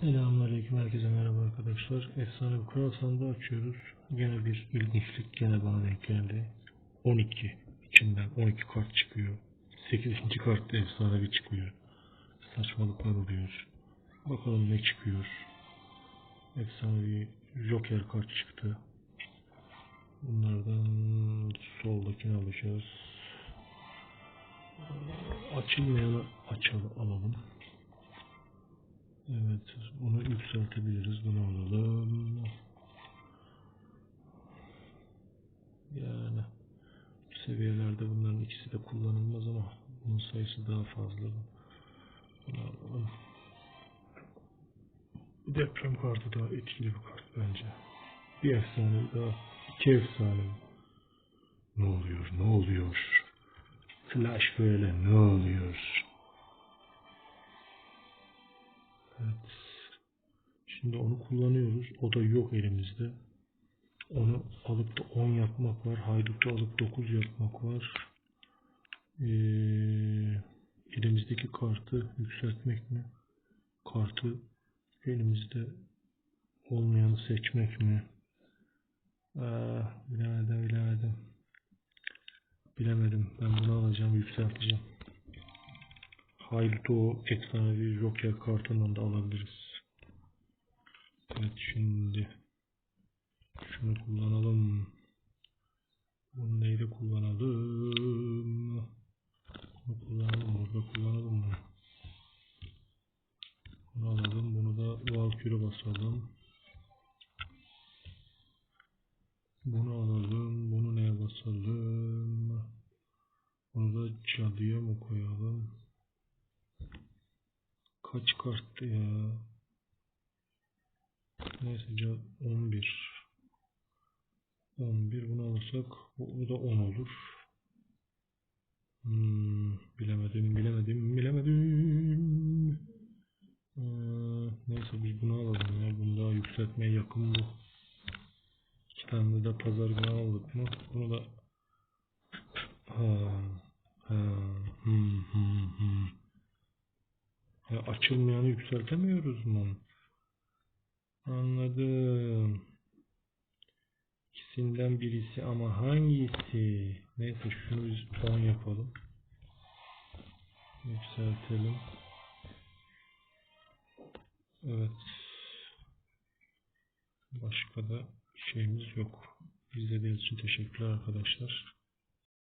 Selamünaleyküm herkese merhaba arkadaşlar. Efsane bir kral sandığı açıyoruz. Gene bir ilginçlik gene bana denk geldi. 12 içinden 12 kart çıkıyor. 8. kart efsane bir çıkıyor. Saçmalıklar oluyor. Bakalım ne çıkıyor. Efsane bir Joker kart çıktı. Bunlardan soldakini alacağız. Açılmayanı açalım alalım. Evet, bunu yükseltebiliriz. Bunu alalım. Yani seviyelerde bunların ikisi de kullanılmaz ama bunun sayısı daha fazla. Bunu alalım. Deprem kartı daha etkili bir kart bence. Bir efsane daha. iki efsane. Ne oluyor? Ne oluyor? Flash böyle ne oluyor? Evet. Şimdi onu kullanıyoruz. O da yok elimizde. Onu alıp da 10 yapmak var. Haydut'u alıp 9 yapmak var. Ee, elimizdeki kartı yükseltmek mi? Kartı elimizde olmayanı seçmek mi? Aa, bilemedim bilemedim. Bilemedim. Ben bunu alacağım yükselteceğim. Haydut'u o efsanevi Joker kartından da alabiliriz. Evet şimdi şunu kullanalım. Bunu neyde kullanalım? Bunu kullanalım. Burada kullanalım? Bunu alalım. Bunu da Valkyrie basalım. Bunu alalım. Bunu neye basalım? Bunu da cadıya mı koyalım? Kaç karttı ya? Neyse ca- 11. 11 bunu alırsak bu, da 10 olur. Hmm, bilemedim, bilemedim, bilemedim. Ee, neyse biz bunu alalım ya. Bunu daha yükseltmeye yakın bu. İki tane de pazar günü aldık mı? Bunu da ha, ha, hmm, hmm. Ya açılmayanı yükseltemiyoruz mu? Anladım. İkisinden birisi ama hangisi? Neyse şunu biz 10 yapalım. Yükseltelim. Evet. Başka da şeyimiz yok. İzlediğiniz için teşekkürler arkadaşlar.